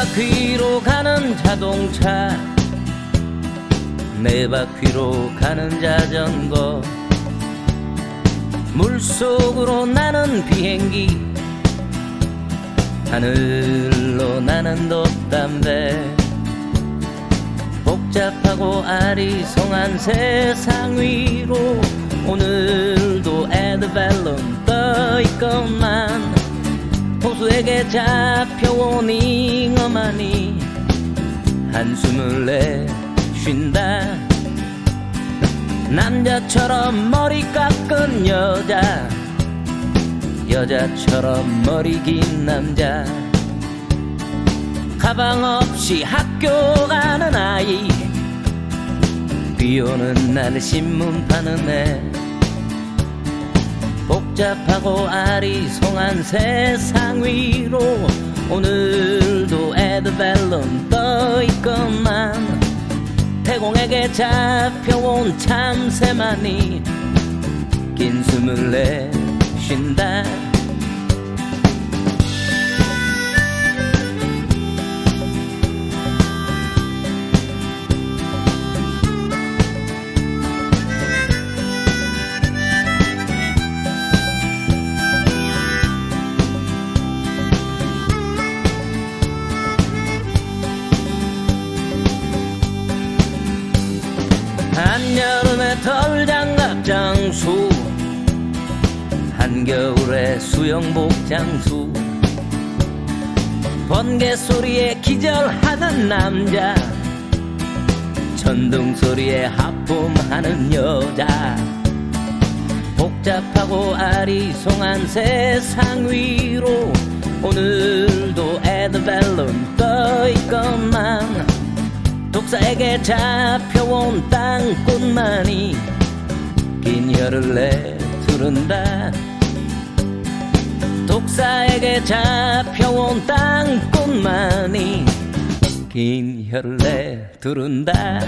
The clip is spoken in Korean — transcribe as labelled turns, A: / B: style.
A: 바퀴로 가는 자동차. 네 바퀴로 가는 자전거. 물속으로 나는 비행기. 하늘로 나는 돛담배. 복잡하고 아리송한 세상 위로 오늘도 에드벨론 떠있건만 호수에게 잡혀온 잉어만이 한숨을 내쉰다. 남자처럼 머리 깎은 여자 여자처럼 머리 긴 남자. 가방 없이 학교 가는 아이 비 오는 날 신문 파는 애 복잡하고 아리송한 세상 위로 오늘도 에드벨론 떠있건만 태공에게 잡혀온 참새만이 긴 숨을 내쉰다 한여름에 털장갑 장수 한겨울에 수영복 장수. 번개 소리에 기절하는 남자 천둥 소리에 하품하는 여자. 복잡하고 아리송한 세상 위로 오늘도 에드벨론 떠있건만 독사에게 잡혀온 땅꽃만이 긴 혀를 내두른다. 독사에게 잡혀온 땅꽃만이 긴 혀를 내두른다